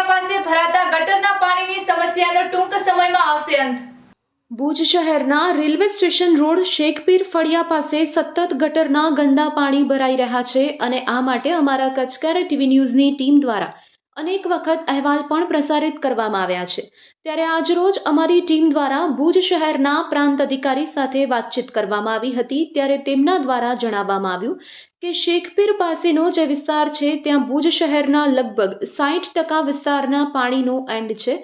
ડેરા પાસે ભરાતા ગટરના પાણીની સમસ્યાનો ટૂંક સમયમાં આવશે અંત. ભુજ શહેરના રેલવે સ્ટેશન રોડ શેખપીર ફળિયા પાસે સતત ગટરના ગંદા પાણી ભરાઈ રહ્યા છે અને આ માટે અમારા કચકારા ટીવી ન્યૂઝની ટીમ દ્વારા અનેક વખત અહેવાલ પણ પ્રસારિત કરવામાં આવ્યા છે. ત્યારે આજરોજ અમારી ટીમ દ્વારા ભુજ શહેરના પ્રાંત અધિકારી સાથે વાતચીત કરવામાં આવી હતી, ત્યારે તેમના દ્વારા જણાવવામાં આવ્યું કે શેખપીર પાસેનો જે વિસ્તાર છે, ત્યાં ભુજ શહેરના લગભગ સાઠ ટકા વિસ્તારના પાણીનો એન્ડ છે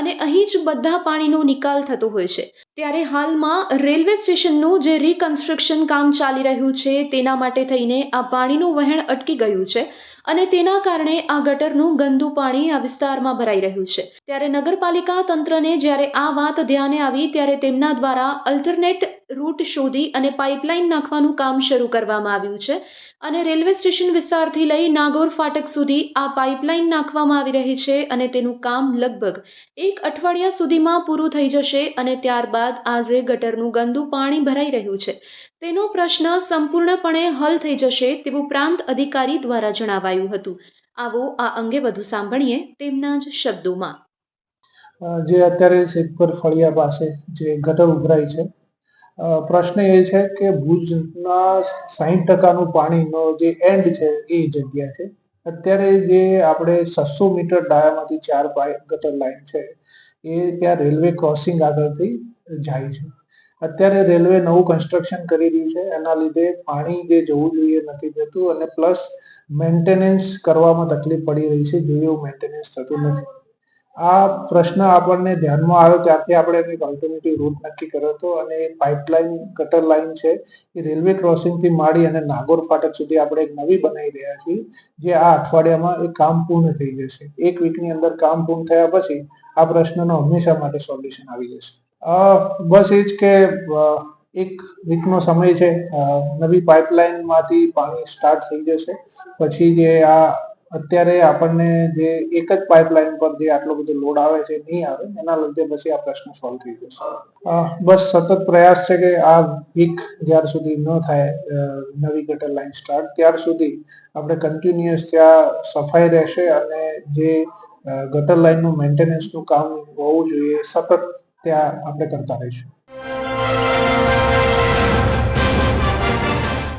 અને અહીં જ બધા પાણીનો નિકાલ થતો હોય છે. ત્યારે હાલમાં રેલવે સ્ટેશનનું જે રિકન્સ્ટ્રક્શન કામ ચાલી રહ્યું છે, તેના માટે થઈને આ પાણીનું વહેણ અટકી ગયું છે અને તેના કારણે આ ગટરનું ગંદુ પાણી આ વિસ્તારમાં ભરાઈ રહ્યું છે. ત્યારે નગરપાલિકા તંત્રને જ્યારે આ વાત ધ્યાને આવી, ત્યારે તેમના દ્વારા અલ્ટરનેટ રૂટ શોધી અને પાઇપલાઇન નાખવાનું કામ શરૂ કરવામાં આવ્યું છે અને રેલવે સ્ટેશન વિસ્તારથી લઈ નાગોર ફાટક સુધી આ પાઇપલાઇન નાખવામાં આવી રહી છે અને તેનું કામ લગભગ એક અઠવાડિયા સુધીમાં પૂરું થઈ જશે અને ત્યારબાદ આજે ગટરનું ગંદુ પાણી ભરાઈ રહ્યું છે. તેનો પ્રશ્ન સંપૂર્ણપણે હલ થઈ જશે તેવું પ્રાંત અધિકારી દ્વારા જણાવાયું હતું. આવો આ અંગે વધુ સાંભળીએ તેમના જ શબ્દોમાં. જે અત્યારે શેખપર ફળિયા પાસે જે ગટર ઉભરાઈ છે પ્રશ્ન એ છે કે ભુજના સાહીઠ ટકાનું પાણીનો જે એન્ડ છે એ જગ્યા છે. અત્યારે જે આપણે છસો મીટર ડાયામાંથી ચાર ગટર લાઈન છે, એ ત્યાં રેલવે ક્રોસિંગ આગળથી જાય છે. અત્યારે રેલવે નવું કન્સ્ટ્રક્શન કરી રહ્યું છે, એના લીધે પાણી જે જવું જોઈએ નથી જતું અને પ્લસ મેન્ટેનન્સ કરવામાં તકલીફ પડી રહી છે, જેવું મેન્ટેનન્સ થતું નથી. આ પ્રશ્ન આપણને ધ્યાનમાં આવ્યો ત્યારથી આપણે એનો એક ઓલ્ટરનેટિવ રૂટ નક્કી કર્યો હતો અને પાઇપલાઇન કટર લાઇન છે, એ રેલવે ક્રોસિંગથી માંડી અને નાગોર ફાટક સુધી આપણે એક નવી બનાવી રહ્યા છીએ, જે આ અઠવાડિયામાં એ કામ પૂર્ણ થઈ જશે. એક વીકની અંદર કામ પૂર્ણ થયા પછી આ પ્રશ્નનો હંમેશા માટે સોલ્યુશન આવી જશે. બસ એ જ કે એક વીકનો સમય છે નવી પાઇપલાઇનમાંથી પાણી સ્ટાર્ટ થઈ જશે, પછી જે આ અત્યારે આપણને જે એક જ પાઇપલાઇન પર જે આટલો બધો લોડ આવે છે નહીં આવે, એના લીધે પછી આ પ્રશ્ન સોલ્વ થઈ જશે. બસ સતત પ્રયાસ છે કે આ વીક જ્યાર સુધી ન થાય નવી ગટર લાઈન સ્ટાર્ટ ત્યાર સુધી આપણે કન્ટિન્યુઅસ ત્યાં સફાઈ રહેશે અને જે ગટર લાઈનનું મેન્ટેનન્સનું કામ હોવું જોઈએ, સતત ત્યાં આપણે કરતા રહીશું.